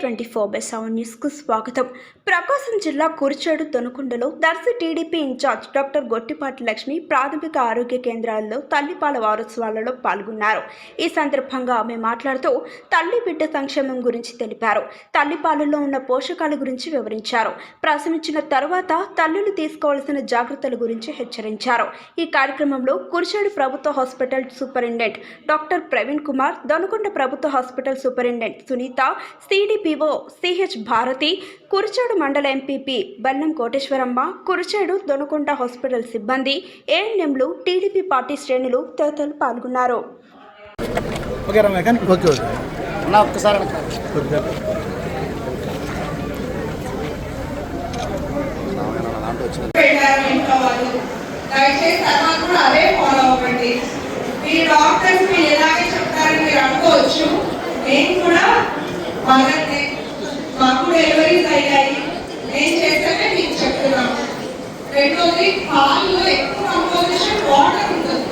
Twenty four by seven న్యూస్కు స్వాగతం. ప్రకాశం జిల్లా Kurichedu తొనుకొండలో Darsi TDP incharge doctor Gottipati Lakshmi ప్రాథమిక ఆరోగ్య కేంద్రాల్లో తల్లిపాల వారోత్సవాలలో పాల్గొన్నారు. ఈ సందర్భంగా ఆమె మాట్లాడుతూ తల్లి బిడ్డ సంక్షేమం గురించి తెలిపారు. తల్లిపాలలో ఉన్న పోషకాల గురించి వివరించారు. ప్రసవించిన తర్వాత తల్లులు తీసుకోవాల్సిన జాగ్రత్తల గురించి హెచ్చరించారు. ఈ కార్యక్రమంలో కురిచేడు ప్రభుత్వ hospital superintendent doctor Praveen Kumar Donakonda ప్రభుత్వ hospital superintendent Sunitha CDP CDPO CH Bharathi Kurichedu మండల ఎంపీపీ బెల్లం కోటేశ్వరమ్మ కురిచేడు దొనకొండ హాస్పిటల్ సిబ్బంది ఏఎన్ఎంలు టీడీపీ పార్టీ శ్రేణులు తదితరులు పాల్గొన్నారు. మీ డాక్టర్స్ మీరు ఇలాగే చెప్తారని మీరు అనుకోవచ్చు. నేను కూడా మదర్నే మాకు డెలివరీస్ అయ్యాయి నేను చేశానే మీకు చెప్తున్నాను. రెండోది పాలు ఎక్కువ కంపోజిషన్ వాటర్ ఉంటుంది.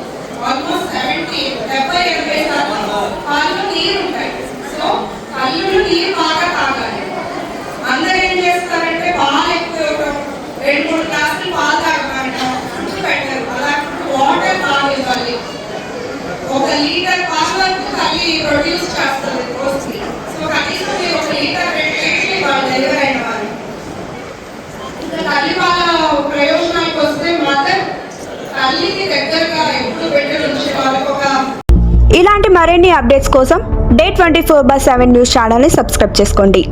ఆల్మోస్ట్ సెవెంటీ డెబ్బై ఎనభై శాతం పాలు నీరు ఉంటాయి. సో కళ్ళు నీరు బాగా తాగాలి. అందరూ ఏం చేస్తారంటే పాలు ఎక్కువ ఇవ్వడం రెండు మూడు గ్లాసులు పాలు తాగమంటాం అంటూ పెట్టారు. అలా వాటర్ బాగా ఇవ్వాలి. ఒక లీటర్ పాలు వరకు తల్లి ప్రొడ్యూస్ చేస్తుంది. మరిన్ని అప్డేట్స్ కోసం day twenty four by seven news ఛానల్ని సబ్స్క్రైబ్ చేసుకోండి.